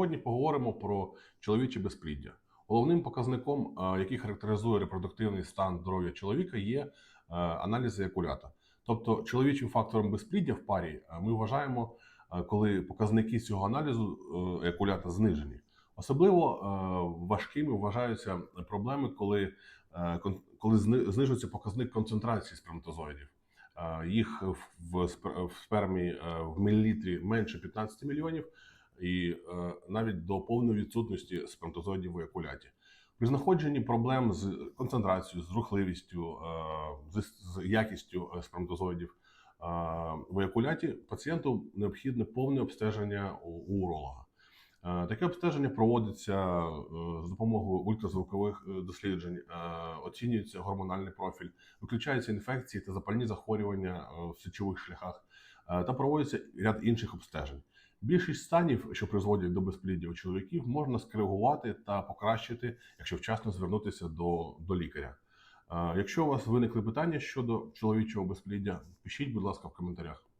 Сьогодні поговоримо про чоловіче безпліддя. Головним показником, який характеризує репродуктивний стан здоров'я чоловіка, є е, аналіз еякулята. Тобто, чоловічим фактором безпліддя в парі е, ми вважаємо, е, коли показники цього аналізу еякулята знижені. Особливо важкими вважаються проблеми, коли, коли знижується показник концентрації сперматозоїдів. Їх в- в спер- в спермі в мілілітрі менше 15 мільйонів, і е, навіть до повної відсутності сперматозоїдів в еякуляті. При знаходженні проблем з концентрацією, з рухливістю, е, з, з якістю е, сперматозоїдів е, в еякуляті пацієнту необхідне повне обстеження у, у уролога. Е, Таке обстеження проводиться е, з допомогою ультразвукових досліджень, оцінюється гормональний профіль, виключаються інфекції та запальні захворювання в сечових шляхах та проводиться ряд інших обстежень. Більшість станів, що призводять до безпліддя у чоловіків, можна скоригувати та покращити, якщо вчасно звернутися до, до лікаря. Якщо у вас виникли питання щодо чоловічого безпліддя, пишіть, будь ласка, в коментарях.